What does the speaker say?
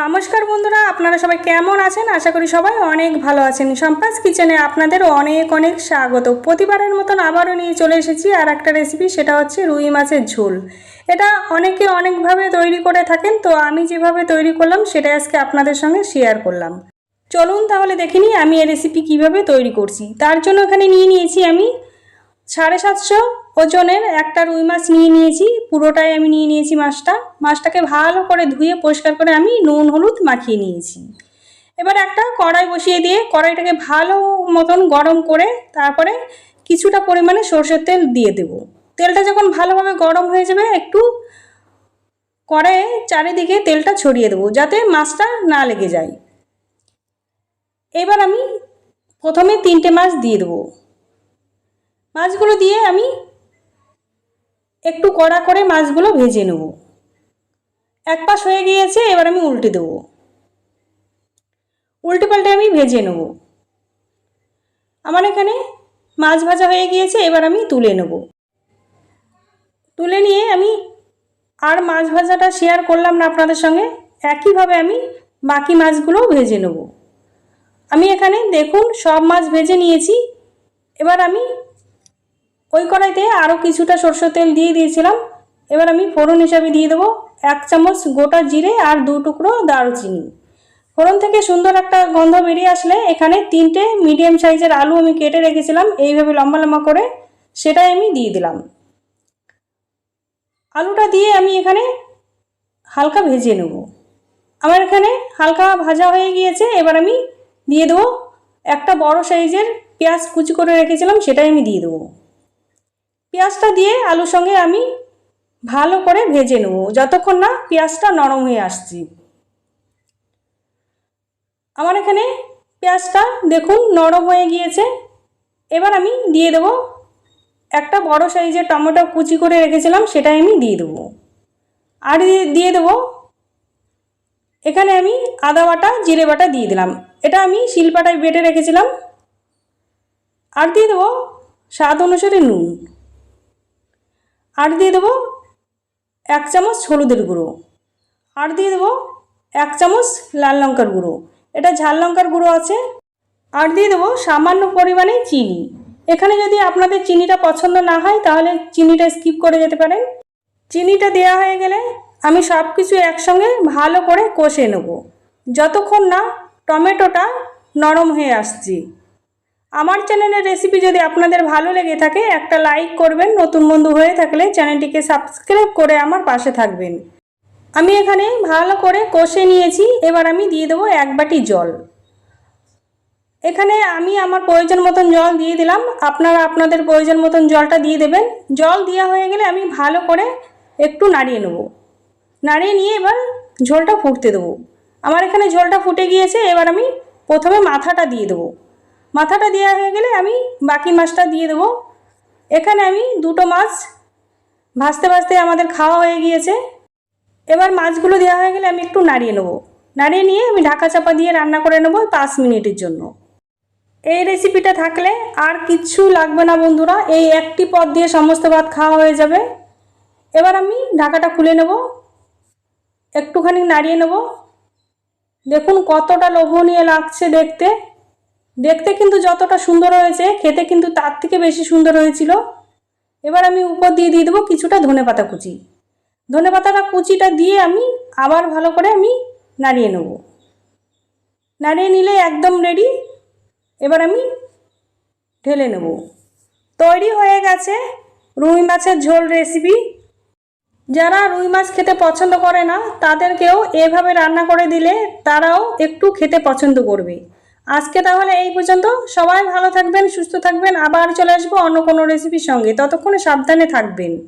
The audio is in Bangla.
নমস্কার বন্ধুরা, আপনারা সবাই কেমন আছেন? আশা করি সবাই অনেক ভালো আছেন। সম্পাস কিচেনে আপনাদের অনেক অনেক স্বাগত। প্রতিবারের মতন আবারও নিয়ে চলে এসেছি আর একটা রেসিপি সেটা হচ্ছে রুই মাছের ঝোল। এটা অনেকে অনেকভাবে তৈরি করে থাকেন, তো আমি যেভাবে তৈরি করলাম সেটা আজকে আপনাদের সঙ্গে শেয়ার করলাম। চলুন তাহলে দেখে নিই আমি এই রেসিপি কীভাবে তৈরি করছি। তার জন্য এখানে নিয়ে নিয়েছি আমি সাড়ে সাতশো ওজনের একটা রুই মাছ নিয়ে নিয়েছি, পুরোটাই আমি নিয়ে নিয়েছি মাছটা। মাছটাকে ভালো করে ধুয়ে পরিষ্কার করে আমি নুন, হলুদ মাখিয়ে নিয়েছি। এবার একটা কড়াই বসিয়ে দিয়ে কড়াইটাকে ভালো মতন গরম করে তারপরে কিছুটা পরিমাণে সর্ষের তেল দিয়ে দেব। তেলটা যখন ভালোভাবে গরম হয়ে যাবে, একটু কড়াইয়ে চারিদিকে তেলটা ছড়িয়ে দেবো, যাতে মাছটা না লেগে যায়। এবার আমি প্রথমে তিনটে মাছ দিয়ে দেবো। মাছগুলো দিয়ে আমি একটু কড়া করে মাছগুলো ভেজে নেব। এক পাশ হয়ে গিয়েছে, এবার আমি উল্টে দেবো। উল্টে পাল্টে আমি ভেজে নেব। আমার এখানে মাছ ভাজা হয়ে গিয়েছে, এবার আমি তুলে নেব। তুলে নিয়ে আমি আর মাছ ভাজাটা শেয়ার করলাম না আপনাদের সঙ্গে, একইভাবে আমি বাকি মাছগুলোও ভেজে নেব। আমি এখানে দেখুন, সব মাছ ভেজে নিয়েছি। এবার আমি ওই কড়াইতে আরও কিছুটা সরষের তেল দিয়ে দিয়েছিলাম। এবার আমি ফোড়ন হিসাবে দিয়ে দেবো এক চামচ গোটা জিরে আর দু টুকরো দারুচিনি। ফোড়ন থেকে সুন্দর একটা গন্ধ বেরিয়ে আসলে এখানে তিনটে মিডিয়াম সাইজের আলু আমি কেটে রেখেছিলাম, এইভাবে লম্বা লম্বা করে সেটাই আমি দিয়ে দিলাম। আলুটা দিয়ে আমি এখানে হালকা ভেজে নেব। আমার এখানে হালকা ভাজা হয়ে গিয়েছে, এবার আমি দিয়ে দেবো একটা বড় সাইজের পেঁয়াজ কুচি করে রেখেছিলাম, সেটাই আমি দিয়ে দেবো। পেঁয়াজটা দিয়ে আলুর সঙ্গে আমি ভালো করে ভেজে নেব। যতক্ষণ না পেঁয়াজটা নরম হয়ে আসছি। আমার এখানে পেঁয়াজটা দেখুন নরম হয়ে গিয়েছে। এবার আমি দিয়ে দেবো একটা বড় সাইজের টমেটো কুচি করে রেখেছিলাম, সেটাই আমি দিয়ে দেবো। আর দিয়ে দেবো এখানে আমি আদা বাটা, জিরে বাটা দিয়ে দিলাম। এটা আমি শিলপাটায় বেটে রেখেছিলাম। আর দিয়ে দেবো স্বাদ অনুসারে নুন। আর দিয়ে দেবো এক চামচ হলুদের গুঁড়ো। আর দিয়ে দেবো এক চামচ লাল লঙ্কার গুঁড়ো। এটা ঝাল লঙ্কার গুঁড়ো আছে। আর দিয়ে দেবো সামান্য পরিমাণে চিনি। এখানে যদি আপনাদের চিনিটা পছন্দ না হয়, তাহলে চিনিটা স্কিপ করে যেতে পারেন। চিনিটা দেওয়া হয়ে গেলে আমি সব কিছু একসঙ্গে ভালো করে কষে নেব। যতক্ষণ না টমেটোটা নরম হয়ে আসছে। আমার চ্যানেলের রেসিপি যদি আপনাদের ভালো লেগে থাকে, একটা লাইক করবেন। নতুন বন্ধু হয়ে থাকলে চ্যানেলটিকে সাবস্ক্রাইব করে আমার পাশে থাকবেন। আমি এখানে ভালো করে কষে নিয়েছি। এবার আমি দিয়ে দেবো এক বাটি জল। এখানে আমি আমার প্রয়োজন মতন জল দিয়ে দিলাম। আপনারা আপনাদের প্রয়োজন মতন জলটা দিয়ে দেবেন। জল দেওয়া হয়ে গেলে আমি ভালো করে একটু নাড়িয়ে নেব। নাড়িয়ে নিয়ে এবার ঝোলটা ফুটতে দেবো। আমার এখানে ঝোলটা ফুটে গিয়েছে। এবার আমি প্রথমে মাথাটা দিয়ে দেবো। মাথাটা দেওয়া হয়ে গেলে আমি বাকি মাছটা দিয়ে দেবো। এখানে আমি দুটো মাছ ভাজতে ভাজতে আমাদের খাওয়া হয়ে গিয়েছে। এবার মাছগুলো দেওয়া হয়ে গেলে আমি একটু নাড়িয়ে নেব। নাড়িয়ে নিয়ে আমি ঢাকা চাপা দিয়ে রান্না করে নেব পাঁচ মিনিটের জন্য। এই রেসিপিটা থাকলে আর কিচ্ছু লাগবে না বন্ধুরা, এই একটি পদ দিয়ে সমস্ত ভাত খাওয়া হয়ে যাবে। এবার আমি ঢাকাটা খুলে নেব। একটুখানি নাড়িয়ে নেব। দেখুন কতটা লোভনীয় লাগছে দেখতে। দেখতে কিন্তু যতটা সুন্দর হয়েছে, খেতে কিন্তু তার থেকে বেশি সুন্দর হয়েছিল। এবার আমি উপর দিয়ে দিয়ে দেবো কিছুটা ধনে পাতা কুচি। ধনে পাতাটা কুচিটা দিয়ে আমি আবার ভালো করে আমি নাড়িয়ে নেব। নাড়িয়ে নিলে একদম রেডি এবার আমি ঢেলে নেব। তৈরি হয়ে গেছে রুই মাছের ঝোল রেসিপি যারা রুই মাছ খেতে পছন্দ করে না, তাদেরকেও এভাবে রান্না করে দিলে তারাও একটু খেতে পছন্দ করবে। আজকে তাহলে এই পর্যন্ত। সবাই ভালো থাকবেন, সুস্থ থাকবেন। আবার চলে আসব অন্য কোনো রেসিপির সঙ্গে। ততক্ষণে সাবধানে থাকবেন।